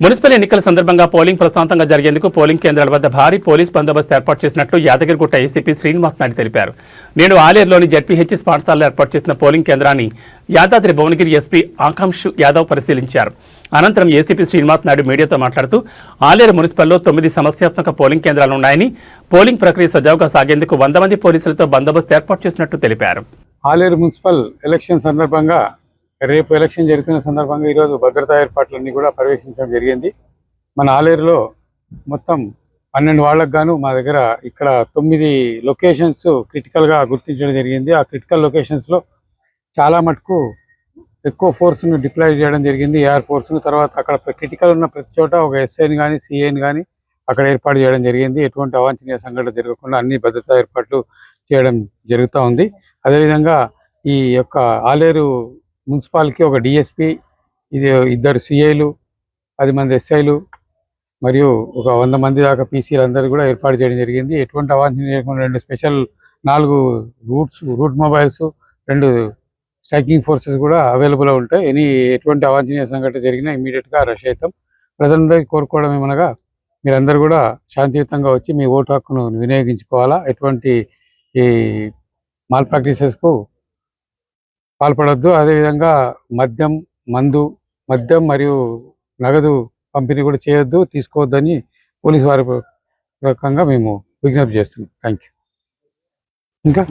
Municipal ఎన్నికల సందర్భంగా polling ప్రశాంతంగా జరిగేందుకు పోలింగ్ కేంద్రాల వద్ద భారీ పోలీస్ బందోబస్తు ఏర్పాటు చేసినట్లు యాదగిరిగుట్ట ఏసీపీ శ్రీనివాస్ నాయుడు తెలిపారు. నేడు ఆలేరులోని జడ్పీహెచ్ఎస్ పాఠశాలలో ఏర్పాటు చేసిన పోలింగ్ కేంద్రాన్ని యాదాద్రి భువనగిరి ఎస్పీ ఆకాంక్షు యాదవ్ పరిశీలించారు. అనంతరం ఏసీపీ శ్రీనివాస్ నాయుడు మీడియాతో మాట్లాడుతూ ఆలేరు మున్సిపల్లో తొమ్మిది సమస్యాత్మక పోలింగ్ కేంద్రాలు ఉన్నాయని పోలింగ్ ప్రక్రియ సజావుగా సాగేందుకు వంద మంది పోలీసులతో బందోబస్తు ఏర్పాటు చేసినట్టు తెలిపారు. ఆలేరు మున్సిపల్ ఎలక్షన్ సందర్భంగా రేపు ఎలక్షన్ జరుగుతున్న సందర్భంగా ఈరోజు భద్రతా ఏర్పాట్లన్నీ కూడా పర్యవేక్షించడం జరిగింది. మన ఆలేరులో మొత్తం పన్నెండు వాళ్ళకు గాను మా దగ్గర ఇక్కడ తొమ్మిది లొకేషన్స్ క్రిటికల్గా గుర్తించడం జరిగింది. ఆ క్రిటికల్ లొకేషన్స్లో చాలా మటుకు ఎక్కువ ఫోర్స్ను డిప్లాయ్ చేయడం జరిగింది. ఎయిర్ ఫోర్స్ను తర్వాత అక్కడ క్రిటికల్ ఉన్న ప్రతి చోట ఒక ఎస్ఐని కానీ సిఐని కానీ అక్కడ ఏర్పాటు చేయడం జరిగింది. ఎటువంటి అవాంఛనీయ సంఘటన జరగకుండా అన్ని భద్రతా ఏర్పాట్లు చేయడం జరుగుతూ ఉంది. అదేవిధంగా ఈ యొక్క ఆలేరు మున్సిపాలిటీకి ఒక డిఎస్పి ఇది ఇద్దరు సిఐలు పది మంది ఎస్ఐలు మరియు ఒక వంద మంది దాకా పీసీలు అందరూ కూడా ఏర్పాటు చేయడం జరిగింది. ఎటువంటి అవాంఛనీయ చేయకుండా రెండు స్పెషల్ నాలుగు రూట్స్ రూట్ మొబైల్స్ రెండు స్ట్రైకింగ్ ఫోర్సెస్ కూడా అవైలబుల్ ఉంటాయి. ఎనీ ఎటువంటి అవాంఛనీయ సంఘటన జరిగినా ఇమీడియట్గా రష్ అవుతాం. ప్రజలందరికీ కోరుకోవడం ఏమనగా మీరందరూ కూడా శాంతియుతంగా వచ్చి మీ ఓటు హక్కును వినియోగించుకోవాలా? ఎటువంటి ఈ మాల్ ప్రాక్టీసెస్కు పాల్పడొద్దు. అదేవిధంగా మద్యం మందు మద్యం మరియు నగదు పంపిణీ కూడా చేయొద్దు తీసుకోవద్దని పోలీసు వారి రకంగా మేము విజ్ఞప్తి చేస్తున్నాం. థ్యాంక్ యూ ఇంకా